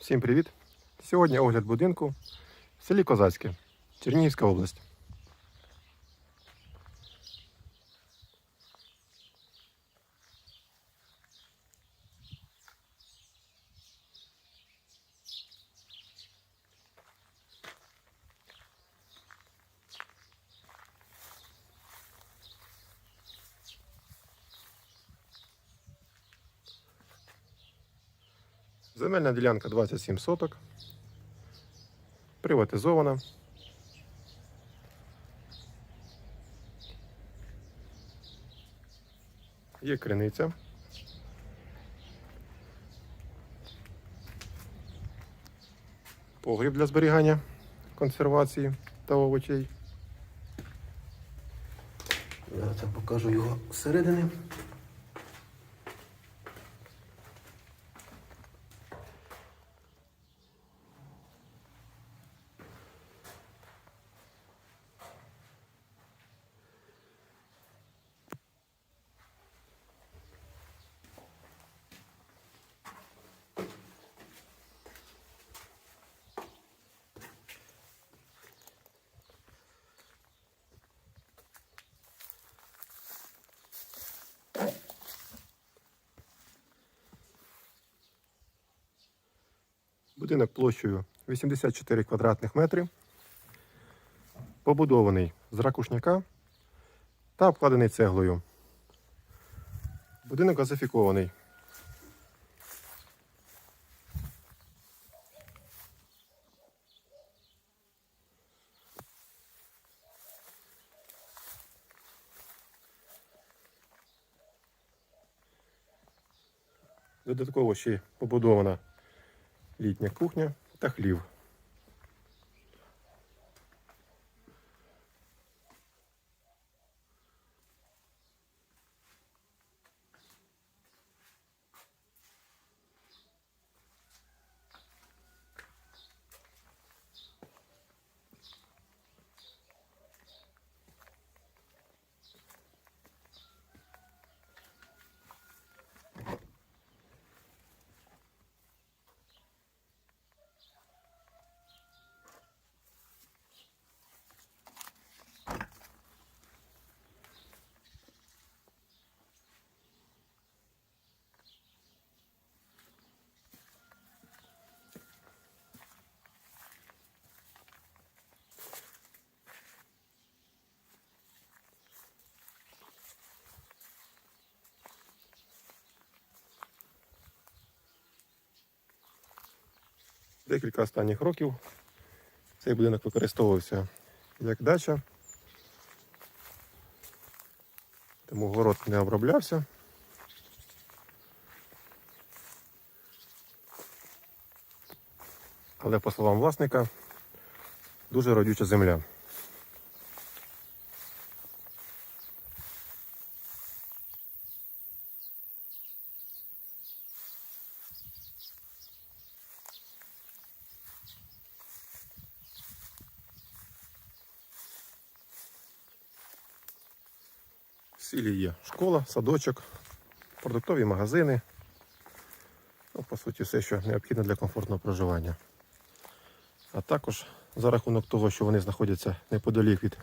Всім привіт! Сьогодні огляд будинку в селі Козацьке, Чернігівська область. Земельна ділянка 27 соток. Приватизована. Є криниця. Погріб для зберігання консервації та овочей. Зараз я покажу його зсередини. Будинок площею 84 квадратних метри. Побудований з ракушняка та обкладений цеглою. Будинок газифікований. Додатково ще побудована літня кухня та хлів. Декілька останніх років цей будинок використовувався як дача, тому город не оброблявся. Але, по словам власника, дуже родюча земля. Селі є школа, садочок, продуктові магазини. Ну, по суті, все, що необхідно для комфортного проживання. А також за рахунок того, що вони знаходяться неподалік від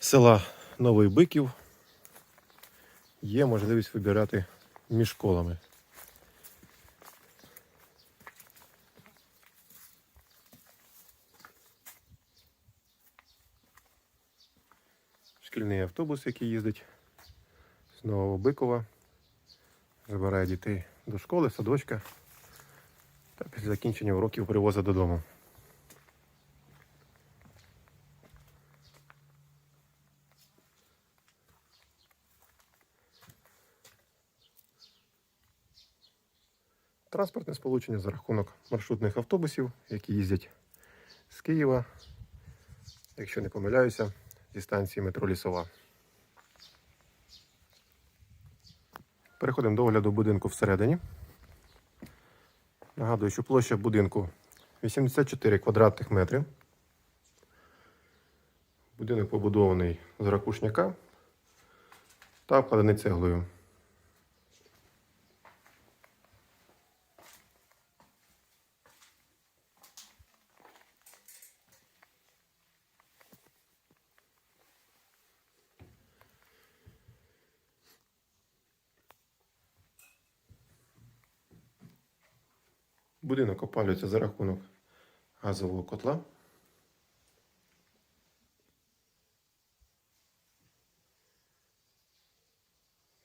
села Новий Биків, є можливість вибирати між школами. Шкільний автобус, який їздить з Нового Бикова, забирає дітей до школи, садочка та після закінчення уроків привозить додому. Транспортне сполучення за рахунок маршрутних автобусів, які їздять з Києва, якщо не помиляюся, зі станції метро Лісова. Переходимо до огляду будинку всередині. Нагадую, що площа будинку 84 квадратних метри. Будинок побудований з ракушняка та обкладений цеглою. Будинок опалюється за рахунок газового котла.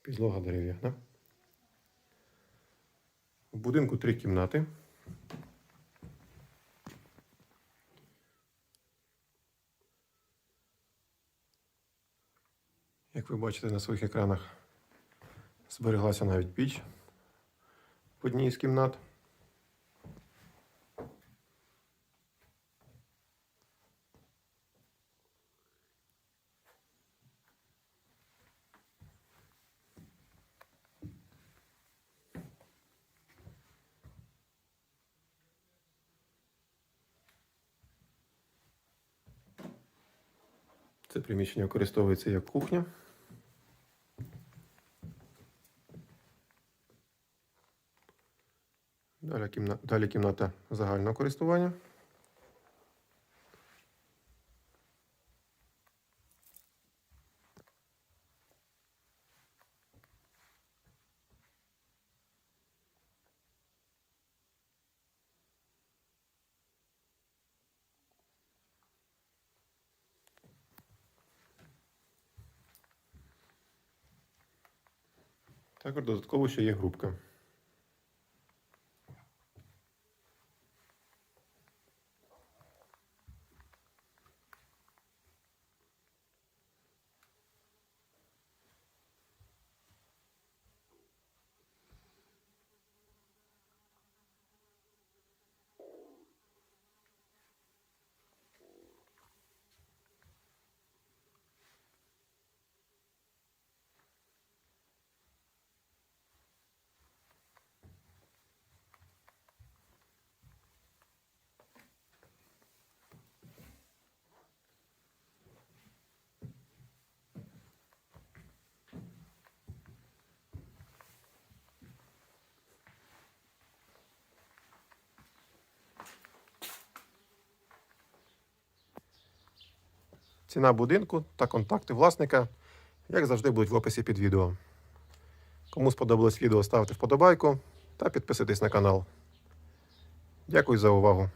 Підлога дерев'яна. У будинку три кімнати. Як ви бачите на своїх екранах, збереглася навіть піч в одній з кімнат. Це приміщення використовується як кухня. Далі кімната, далі кімната загального користування. Також додатково ще є грубка. Ціна будинку та контакти власника, як завжди, будуть в описі під відео. Кому сподобалось відео, ставте вподобайку та підписуйтесь на канал. Дякую за увагу.